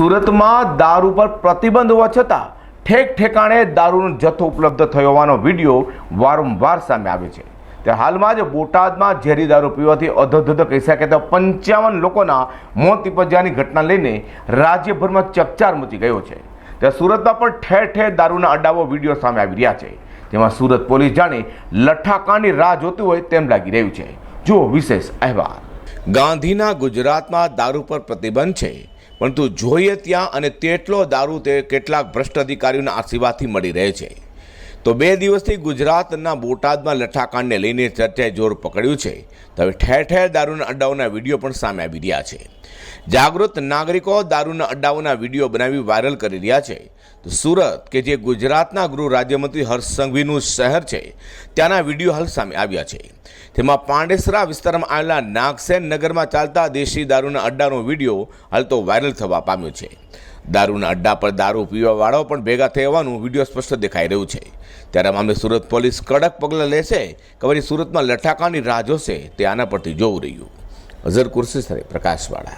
સુરતમાં દારૂ પર પ્રતિબંધ હોવા છતાં ઠેક ઠેકાણે દારૂનો જથ્થો ઉપલબ્ધ થયો હોવાનો વીડિયો વારંવાર સામે આવે છે. ત્યારે હાલમાં જ બોટાદમાં ઝેરી દારૂ પીવાથી અધધધ કહી શકે તો પંચાવન લોકોના મોત નિપજ્યાની ઘટના લઈને રાજ્યભરમાં ચકચાર મચી ગયો છે. ત્યારે સુરતમાં પણ ઠેર ઠેર દારૂના અડાવો વીડિયો સામે આવી રહ્યા છે. જેમાં સુરત પોલીસ જાણે લઠ્ઠાકાંડની રાહ જોતી હોય તેમ લાગી રહ્યું છે. જુઓ વિશેષ અહેવાલ. ગાંધીના ગુજરાતમાં દારૂ પર પ્રતિબંધ છે. પરંતુ જોઈએ ત્યાં અને તેટલો દારૂ તે કેટલાક ભ્રષ્ટ અધિકારીઓના આશીર્વાદથી મળી રહે છે. તો બે દિવસથી ગુજરાતના બોટાદમાં લઠ્ઠાકાંડને લઈને ચર્ચાએ જોર પકડ્યું છે. હવે ઠેર ઠેર દારૂના અડ્ડાઓના વીડિયો પણ સામે આવી રહ્યા છે. જાગૃત નાગરિકો દારૂના અડ્ડાઓના વીડિયો બનાવી વાયરલ કરી રહ્યા છે. તો સુરત, કે જે ગુજરાતના ગૃહ રાજ્યમંત્રી હર્ષ સંઘવીનું શહેર છે, ત્યાંના વીડિયો હાલ સામે આવ્યા છે. તેમાં પાંડેસરા વિસ્તારમાં આવેલા નાગસેન નગરમાં ચાલતા દેશી દારૂના અડ્ડાનો વીડિયો હાલ તો વાયરલ થવા પામ્યો છે. દારૂના અડ્ડા પર દારૂ પીવાવાળાઓ પણ ભેગા થઈ હોવાનું વીડિયો સ્પષ્ટ દેખાઈ રહ્યું છે. ત્યારે મામલે સુરત પોલીસ કડક પગલાં લેશે કે વળી સુરતમાં લઠાકાની રાહ જોશે તે આના પરથી જોવું રહ્યું. અઝર કુર્સી સાથે પ્રકાશવાળા.